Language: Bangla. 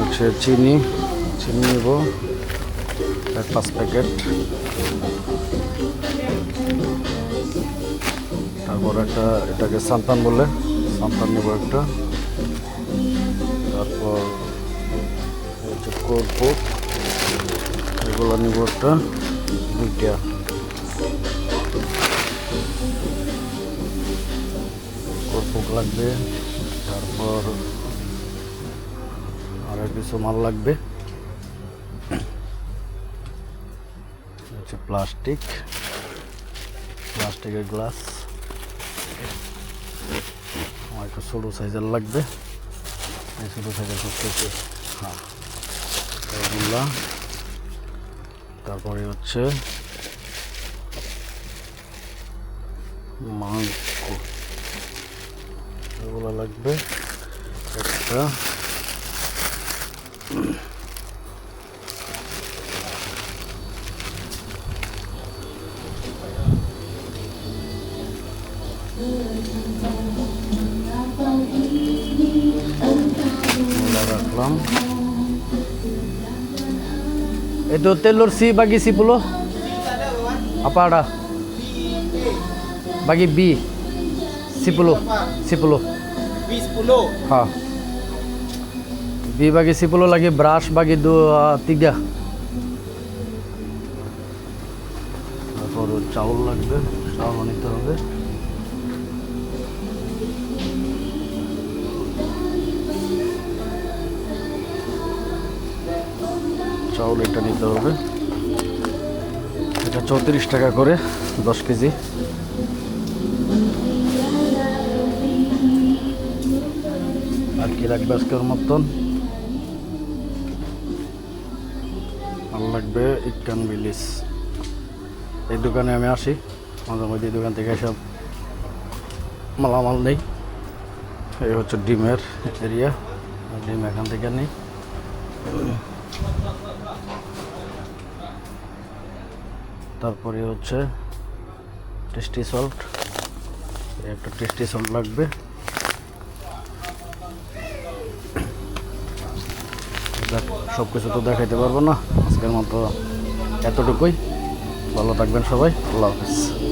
হচ্ছে চিনি চিনি নেব, এক পাঁচ প্যাকেট। তারপর একটা, এটাকে সান্তান বলে, সান্তান নেব একটা। তারপর হচ্ছে এগুলো নিব একটা, দুইটা। কর্পূর লাগবে, তারপর আর কিছু মাল লাগবে। হচ্ছে প্লাস্টিক। প্লাস্টিকের গ্লাস। আমার একটু ছোটো সাইজের লাগবে। এই ছোটো সাইজের করতেছে হ্যাঁ। তারপরে হচ্ছে মাংস। এগুলো লাগবে। একটা। রাখলাম itu telur si bagi si puluh apa ada bagi B si puluh si puluh B10 ha B bagi puluh lagi brush bagi dua tiga তারপর চাউল লাগবে, চাউল নিতে হবে। চাউল এটা নিতে হবে। এটা চৌত্রিশ টাকা করে, দশ কেজি। আর কি লাগবে আজকের মতন? আর লাগবে ইকান বিলিস। এই দোকানে আমি আসি মাঝে মধ্যে দোকান থেকে সব মালামাল নেই। এই হচ্ছে ডিমের এরিয়া ডিম এখান থেকে নেই। তারপরে হচ্ছে টেস্টি সল্ট একটা টেস্টি সল্ট লাগবে। সব কিছু তো দেখাইতে পারব না। আজকের মতো এতটুকুই। ভালো থাকবেন সবাই। আল্লাহ হাফিজ।